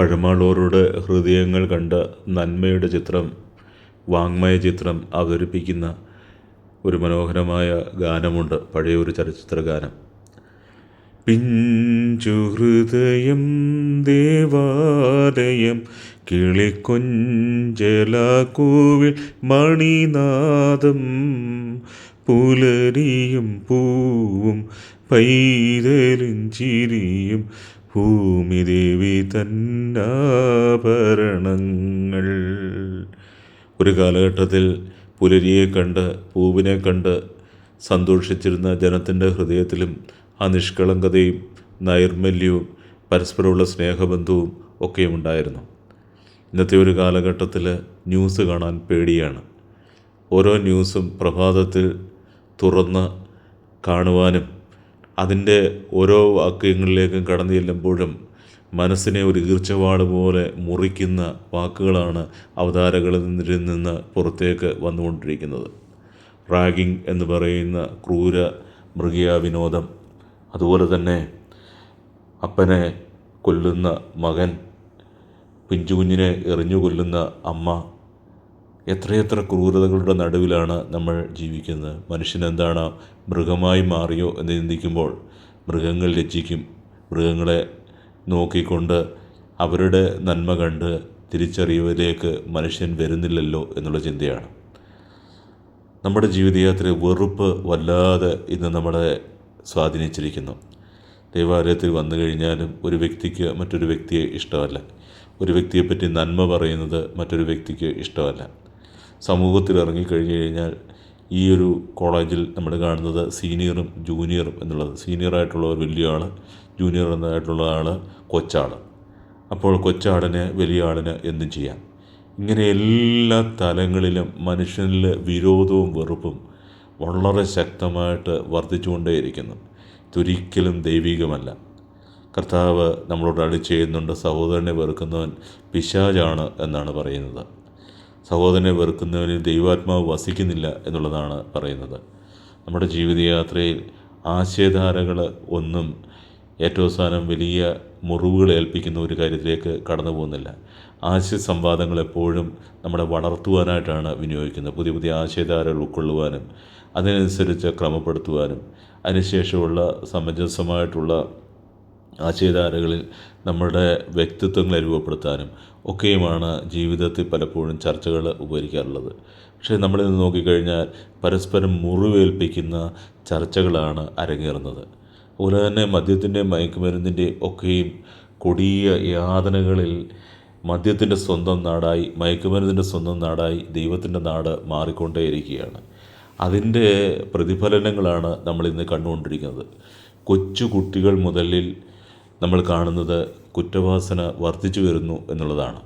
പഴമാളൂരുടെ ഹൃദയങ്ങൾ കണ്ട നന്മയുടെ ചിത്രം വാങ്മയ ചിത്രം അവതരിപ്പിക്കുന്ന ഒരു മനോഹരമായ ഗാനമുണ്ട് പഴയ ഒരു ചലച്ചിത്ര ഗാനം പിഞ്ചു ഹൃദയം ദേവാലയം കിളിക്കൊഞ്ചലാക്കൂവിൽ മണിനാദം പുലരിയും പൂവും പൈതലും ചിരിയും ഭൂമിദേവി തന്നാഭരണങ്ങൾ. ഒരു കാലഘട്ടത്തിൽ പുലരിയെ കണ്ട് പൂവിനെ കണ്ട് സന്തോഷിച്ചിരുന്ന ജനത്തിന്റെ ഹൃദയത്തിലും ആ നിഷ്കളങ്കതയും നൈർമല്യവും പരസ്പരമുള്ള സ്നേഹബന്ധവും ഒക്കെ ഉണ്ടായിരുന്നു ഇന്നത്തെ ഒരു കാലഘട്ടത്തിൽ ന്യൂസ് കാണാൻ പേടിയാണ്. ഓരോ ന്യൂസും പ്രഭാതത്തിൽ തുറന്ന് കാണുവാനും അതിന്റെ ഓരോ വാക്യങ്ങളിലേക്കും കടന്നു ചെല്ലുമ്പോഴും മനസ്സിനെ ഒരു ഈർച്ചവാട് പോലെ മുറിക്കുന്ന വാക്കുകളാണ് അവതാരകളിൽ നിന്ന് പുറത്തേക്ക് വന്നുകൊണ്ടിരിക്കുന്നത്. റാഗിങ് എന്ന് പറയുന്ന ക്രൂര മൃഗീയ വിനോദം അതുപോലെ തന്നെ അപ്പനെ കൊല്ലുന്ന മകൻ പിഞ്ചു കുഞ്ഞിനെ എറിഞ്ഞു കൊല്ലുന്ന അമ്മ എത്രയെത്ര ക്രൂരതകളുടെ നടുവിലാണ് നമ്മൾ ജീവിക്കുന്നത്? മനുഷ്യനെന്താണ് മൃഗമായി മാറിയോ എന്ന് ചിന്തിക്കുമ്പോൾ മൃഗങ്ങൾ ലജ്ജിക്കും. മൃഗങ്ങളെ നോക്കിക്കൊണ്ട് അവരുടെ നന്മ കണ്ട് തിരിച്ചറിയുവിലേക്ക് മനുഷ്യൻ വരുന്നില്ലല്ലോ എന്നുള്ള ചിന്തയാണ്. നമ്മുടെ ജീവിതയാത്രയെ വെറുപ്പ് വല്ലാതെ ഇന്ന് നമ്മളെ സ്വാധീനിച്ചിരിക്കുന്നു. ദൈവാലയത്തിൽ വന്നു കഴിഞ്ഞാലും ഒരു വ്യക്തിക്ക് മറ്റൊരു വ്യക്തിയെ ഇഷ്ടമല്ല. ഒരു വ്യക്തിയെപ്പറ്റി നന്മ പറയുന്നത് മറ്റൊരു വ്യക്തിക്ക് ഇഷ്ടമല്ല. സമൂഹത്തിൽ ഇറങ്ങിക്കഴിഞ്ഞു കഴിഞ്ഞാൽ ഈ ഒരു കോളേജിൽ നമ്മൾ കാണുന്നത് സീനിയറും ജൂനിയറും എന്നുള്ളത്. സീനിയറായിട്ടുള്ളവർ വലിയ ആൾ ജൂനിയർ എന്നതായിട്ടുള്ള ആൾ കൊച്ചാൾ അപ്പോൾ കൊച്ചാടിന് വലിയ ആളിന് എന്തും ചെയ്യാം. ഇങ്ങനെ എല്ലാ തലങ്ങളിലും മനുഷ്യനിൽ വിരോധവും വെറുപ്പും വളരെ ശക്തമായിട്ട് വർദ്ധിച്ചുകൊണ്ടേയിരിക്കുന്നു. ഇതൊരിക്കലും ദൈവികമല്ല. കർത്താവ് നമ്മളോട് അടി ചെയ്യുന്നുണ്ട് സഹോദരനെ വെറുക്കുന്നവൻ പിശാചാണ് എന്നാണ് പറയുന്നത്. സഹോദരനെ വെറുക്കുന്നവന് ദൈവാത്മാവ് വസിക്കുന്നില്ല എന്നുള്ളതാണ് പറയുന്നത്. നമ്മുടെ ജീവിതയാത്രയിൽ ആശയധാരകൾ ഒന്നും ഏറ്റവും അവസാനം വലിയ മുറിവുകൾ ഏൽപ്പിക്കുന്ന ഒരു കാര്യത്തിലേക്ക് കടന്നു പോകുന്നില്ല. ആശയ സംവാദങ്ങൾ എപ്പോഴും നമ്മളെ വളർത്തുവാനായിട്ടാണ് വിനിയോഗിക്കുന്നത്. പുതിയ പുതിയ ആശയധാരകൾ ഉൾക്കൊള്ളുവാനും അതിനനുസരിച്ച് ക്രമപ്പെടുത്തുവാനും അതിനുശേഷമുള്ള സമഞ്ജസമായിട്ടുള്ള ആശയധാരകളിൽ നമ്മുടെ വ്യക്തിത്വങ്ങളെ രൂപപ്പെടുത്താനും ഒക്കെയുമാണ് ജീവിതത്തിൽ പലപ്പോഴും ചർച്ചകൾ ഉപകരിക്കാറുള്ളത്. പക്ഷേ നമ്മളിന്ന് നോക്കിക്കഴിഞ്ഞാൽ പരസ്പരം മുറിവേൽപ്പിക്കുന്ന ചർച്ചകളാണ് അരങ്ങേറുന്നത്. അതുപോലെ തന്നെ മദ്യത്തിന്റെയും മയക്കുമരുന്നിന്റെയും ഒക്കെയും കൊടിയ യാതനകളിൽ മദ്യത്തിന്റെ സ്വന്തം നാടായി മയക്കുമരുന്നിന്റെ സ്വന്തം നാടായി ദൈവത്തിന്റെ നാട് മാറിക്കൊണ്ടേയിരിക്കുകയാണ്. അതിന്റെ പ്രതിഫലനങ്ങളാണ് നമ്മളിന്ന് കണ്ടുകൊണ്ടിരിക്കുന്നത്. കൊച്ചു കുട്ടികൾ മുതലിൽ നമ്മൾ കാണുന്നത് കുറ്റവാസന വർദ്ധിച്ചു വരുന്നു എന്നുള്ളതാണ്.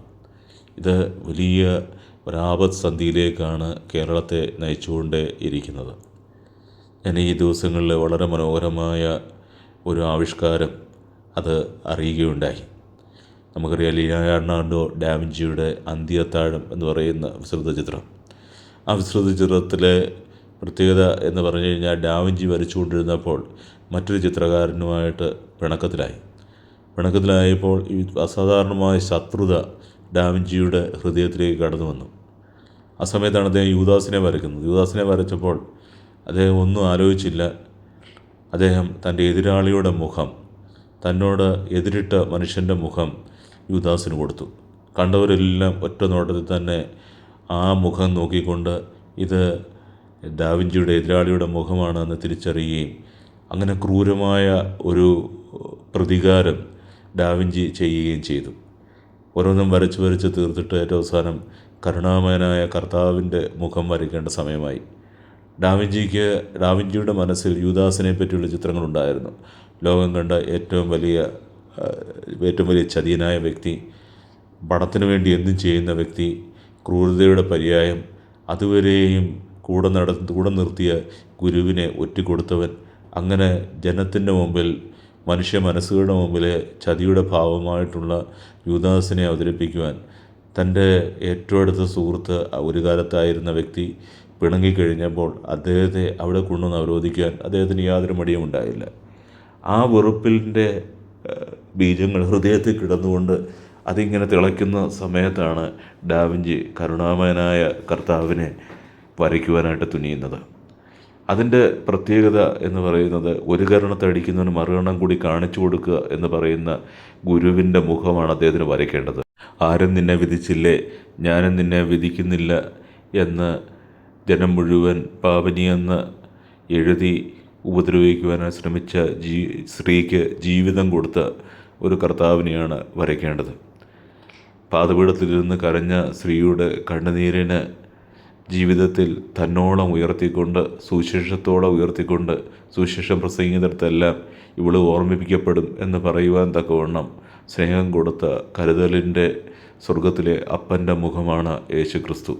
ഇത് വലിയ ഒരാപത് സന്ധിയിലേക്കാണ് കേരളത്തെ നയിച്ചുകൊണ്ടേ ഇരിക്കുന്നത്. ഞാൻ ഈ ദിവസങ്ങളിൽ വളരെ മനോഹരമായ ഒരു ആവിഷ്കാരം അത് അറിയുകയുണ്ടായി. നമുക്കറിയാം ലിയാനാർഡോ ഡാവിഞ്ചിയുടെ അന്ത്യത്താഴം എന്ന് പറയുന്ന വിസ്തൃത ചിത്രം. ആ വിസ്തൃത ചിത്രത്തിലെ പ്രത്യേകത എന്ന് പറഞ്ഞു കഴിഞ്ഞാൽ ഡാവിഞ്ചി വരച്ചുകൊണ്ടിരുന്നപ്പോൾ മറ്റൊരു ചിത്രകാരനുമായിട്ട് പിണക്കത്തിലായി. പിണക്കത്തിലായപ്പോൾ ഈ അസാധാരണമായ ശത്രുത ഡാവിഞ്ചിയുടെ ഹൃദയത്തിലേക്ക് കടന്നു വന്നു. ആ സമയത്താണ് അദ്ദേഹം യുവദാസിനെ വരയ്ക്കുന്നത്. യുവദാസിനെ വരച്ചപ്പോൾ അദ്ദേഹം ഒന്നും ആലോചിച്ചില്ല. അദ്ദേഹം തന്റെ എതിരാളിയുടെ മുഖം തന്നോട് എതിരിട്ട മനുഷ്യന്റെ മുഖം യുവദാസിന് കൊടുത്തു. കണ്ടവരെല്ലാം ഒറ്റ നോട്ടത്തിൽ തന്നെ ആ മുഖം നോക്കിക്കൊണ്ട് ഇത് ഡാവിഞ്ചിയുടെ എതിരാളിയുടെ മുഖമാണ് എന്ന് തിരിച്ചറിയുകയും അങ്ങനെ ക്രൂരമായ ഒരു പ്രതികാരം ഡാവിഞ്ചി ചെയ്യുകയും ചെയ്തു. ഓരോന്നും വരച്ച് വരച്ച് തീർത്തിട്ട് ഏറ്റവും അവസാനം കരുണാമയനായ കർത്താവിന്റെ മുഖം വരയ്ക്കേണ്ട സമയമായി. ഡാവിഞ്ചിക്ക് ഡാവിഞ്ചിയുടെ മനസ്സിൽ യുദാസിനെ പറ്റിയുള്ള ചിത്രങ്ങളുണ്ടായിരുന്നു. ലോകം കണ്ട ഏറ്റവും വലിയ ഏറ്റവും വലിയ ചതിയനായ വ്യക്തി പണത്തിനു വേണ്ടി എന്തും ചെയ്യുന്ന വ്യക്തി ക്രൂരതയുടെ പര്യായം അതുവരെയും കൂടെ നട കൂടെ നിർത്തിയ ഗുരുവിനെ ഒറ്റിക്കൊടുത്തവൻ അങ്ങനെ ജനത്തിന്റെ മുമ്പിൽ മനുഷ്യ മനസ്സുകളുടെ മുമ്പിൽ ചതിയുടെ ഭാവമായിട്ടുള്ള യൂദാസിനെ അവതരിപ്പിക്കുവാൻ തന്റെ ഏറ്റവും അടുത്ത സുഹൃത്ത് ഒരു കാലത്തായിരുന്ന വ്യക്തി പിണങ്ങിക്കഴിഞ്ഞപ്പോൾ അദ്ദേഹത്തെ അവിടെ കൊണ്ടുവന്ന് അവരോധിക്കാൻ അദ്ദേഹത്തിന് യാതൊരു മടിയും ഉണ്ടായില്ല. ആ വെറുപ്പിന്റെ ബീജങ്ങൾ ഹൃദയത്തിൽ കിടന്നുകൊണ്ട് അതിങ്ങനെ തിളയ്ക്കുന്ന സമയത്താണ് ഡാവിഞ്ചി കരുണാമയനായ കർത്താവിനെ വരയ്ക്കുവാനായിട്ട് തുനിയുന്നത്. അതിന്റെ പ്രത്യേകത എന്ന് പറയുന്നത് ഒരു കരണത്തെ അടിക്കുന്നവന് മറുകരണം കൂടി കാണിച്ചു കൊടുക്കുക എന്ന് പറയുന്ന ഗുരുവിന്റെ മുഖമാണ് അദ്ദേഹത്തിന് വരയ്ക്കേണ്ടത്. ആരും നിന്നെ വിധിച്ചില്ലേ? ഞാനും നിന്നെ വിധിക്കുന്നില്ല എന്ന് ജനം മുഴുവൻ പാവനിയെന്ന് എഴുതി ഉപദ്രവിക്കുവാനായി ശ്രമിച്ച ജീ സ്ത്രീക്ക് ജീവിതം കൊടുത്ത ഒരു കർത്താവിനെയാണ് വരയ്ക്കേണ്ടത്. പാതപീഠത്തിലിരുന്ന് കരഞ്ഞ സ്ത്രീയുടെ കണ്ണുനീരിന് ജീവിതത്തിൽ തന്നോളം ഉയർത്തിക്കൊണ്ട് സുവിശേഷത്തോടെ ഉയർത്തിക്കൊണ്ട് സുവിശേഷം പ്രസംഗിക്കുന്നിടത്തെല്ലാം ഇവൾ ഓർമ്മിപ്പിക്കപ്പെടും എന്ന് പറയുവാൻ തക്കവണ്ണം സ്നേഹം കൊടുത്ത കരുതലിന്റെ സ്വർഗത്തിലെ അപ്പന്റെ മുഖമാണ് യേശു ക്രിസ്തു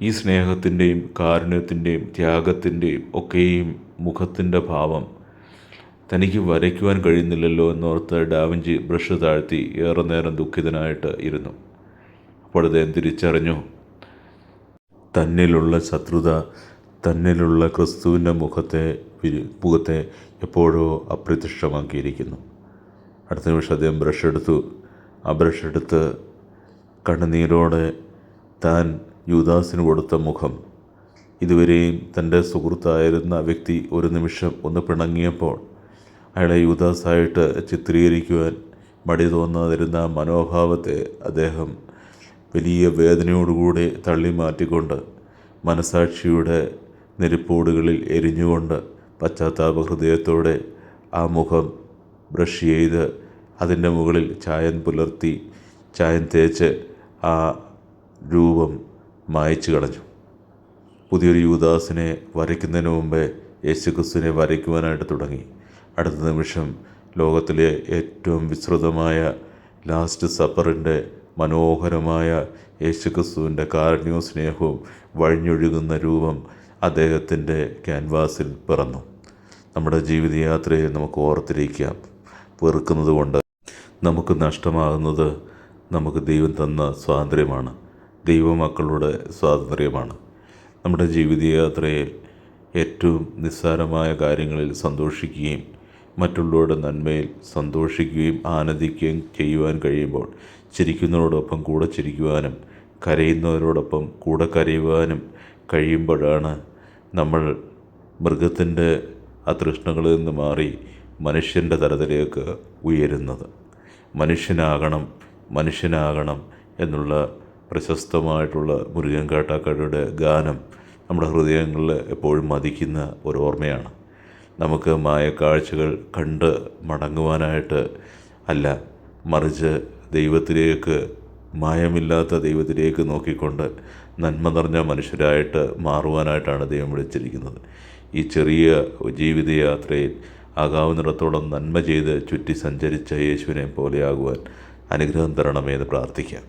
ഈ സ്നേഹത്തിന്റെയും കാരുണ്യത്തിന്റെയും ത്യാഗത്തിന്റെയും ഒക്കെയും മുഖത്തിന്റെ ഭാവം തനിക്ക് വരയ്ക്കുവാൻ കഴിയുന്നില്ലല്ലോ എന്നോർത്ത് ഡാവിഞ്ചി ബ്രഷ് താഴ്ത്തി ഏറെ നേരം ദുഃഖിതനായിട്ട് ഇരുന്നു. അപ്പോൾ അദ്ദേഹം തിരിച്ചറിഞ്ഞു തന്നിലുള്ള ശത്രുത തന്നിലുള്ള ക്രിസ്തുവിന്റെ മുഖത്തെ മുഖത്തെ എപ്പോഴോ അപ്രത്യക്ഷമാക്കിയിരിക്കുന്നു. അടുത്ത നിമിഷം അദ്ദേഹം ബ്രഷ് എടുത്തു. ആ ബ്രഷ് എടുത്ത് കണ്ണുനീരോടെ താൻ യുദാസിന് കൊടുത്ത മുഖം. ഇതുവരെയും തന്റെ സുഹൃത്തായിരുന്ന വ്യക്തി ഒരു നിമിഷം ഒന്ന് പിണങ്ങിയപ്പോൾ അയാളെ യുദാസായിട്ട് ചിത്രീകരിക്കുവാൻ മടി തോന്നാതിരുന്ന മനോഭാവത്തെ അദ്ദേഹം വലിയ വേദനയോടുകൂടി തള്ളി മാറ്റിക്കൊണ്ട് മനസാക്ഷിയുടെ നെരിപ്പോടുകളിൽ എരിഞ്ഞുകൊണ്ട് പശ്ചാത്താപ ഹൃദയത്തോടെ ആ മുഖം ബ്രഷ് ചെയ്ത് അതിന്റെ മുകളിൽ ചായം പുലർത്തി ചായം തേച്ച് ആ രൂപം മായച്ചു കളഞ്ഞു. പുതിയൊരു യുവദാസിനെ വരയ്ക്കുന്നതിന് മുമ്പേ യേശുക്രിസ്തുവിനെ വരയ്ക്കുവാനായിട്ട് തുടങ്ങി. അടുത്ത നിമിഷം ലോകത്തിലെ ഏറ്റവും വിശ്രുതമായ ലാസ്റ്റ് സപ്പറിന്റെ മനോഹരമായ യേശുക്രിസ്തുവിന്റെ കാരുണ്യവും സ്നേഹവും വഴിഞ്ഞൊഴുകുന്ന രൂപം അദ്ദേഹത്തിന്റെ ക്യാൻവാസിൽ പിറന്നു. നമ്മുടെ ജീവിതയാത്രയെ നമുക്ക് ഓർത്തിരിക്കാം. വെറുക്കുന്നത് കൊണ്ട് നമുക്ക് നഷ്ടമാകുന്നത് നമുക്ക് ദൈവം തന്ന സ്വാതന്ത്ര്യമാണ്. ദൈവമക്കളുടെ സ്വാതന്ത്ര്യമാണ്. നമ്മുടെ ജീവിതയാത്രയിൽ ഏറ്റവും നിസ്സാരമായ കാര്യങ്ങളിൽ സന്തോഷിക്കുകയും മറ്റുള്ളവരുടെ നന്മയിൽ സന്തോഷിക്കുകയും ആനന്ദിക്കുകയും ചെയ്യുവാൻ കഴിയുമ്പോൾ ചിരിക്കുന്നവരോടൊപ്പം കൂടെ ചിരിക്കുവാനും കരയുന്നവരോടൊപ്പം കൂടെ കരയുവാനും കഴിയുമ്പോഴാണ് നമ്മൾ മൃഗത്തിന്റെ ആ തൃഷ്ണകളിൽ നിന്ന് മാറി മനുഷ്യന്റെ തലത്തിലേക്ക് ഉയരുന്നത്. മനുഷ്യനാകണം മനുഷ്യനാകണം എന്നുള്ള പ്രശസ്തമായിട്ടുള്ള മുരുകൻ കാട്ടാക്കടയുടെ ഗാനം നമ്മുടെ ഹൃദയങ്ങളിൽ എപ്പോഴും മതിക്കുന്ന ഒരു ഓർമ്മയാണ്. നമുക്ക് മായക്കാഴ്ചകൾ കണ്ട് മടങ്ങുവാനായിട്ട് അല്ല മറിച്ച് ദൈവത്തിലേക്ക് മായമില്ലാത്ത ദൈവത്തിലേക്ക് നോക്കിക്കൊണ്ട് നന്മ നിറഞ്ഞ മനുഷ്യരായിട്ട് മാറുവാനായിട്ടാണ് ദൈവം വിളിച്ചിരിക്കുന്നത്. ഈ ചെറിയ ജീവിതയാത്രയിൽ ആകാവുന്നിടത്തോളം നന്മ ചെയ്ത് ചുറ്റി സഞ്ചരിച്ച യേശുവിനെ പോലെയാകുവാൻ അനുഗ്രഹം തരണമേ എന്ന് പ്രാർത്ഥിക്കാം.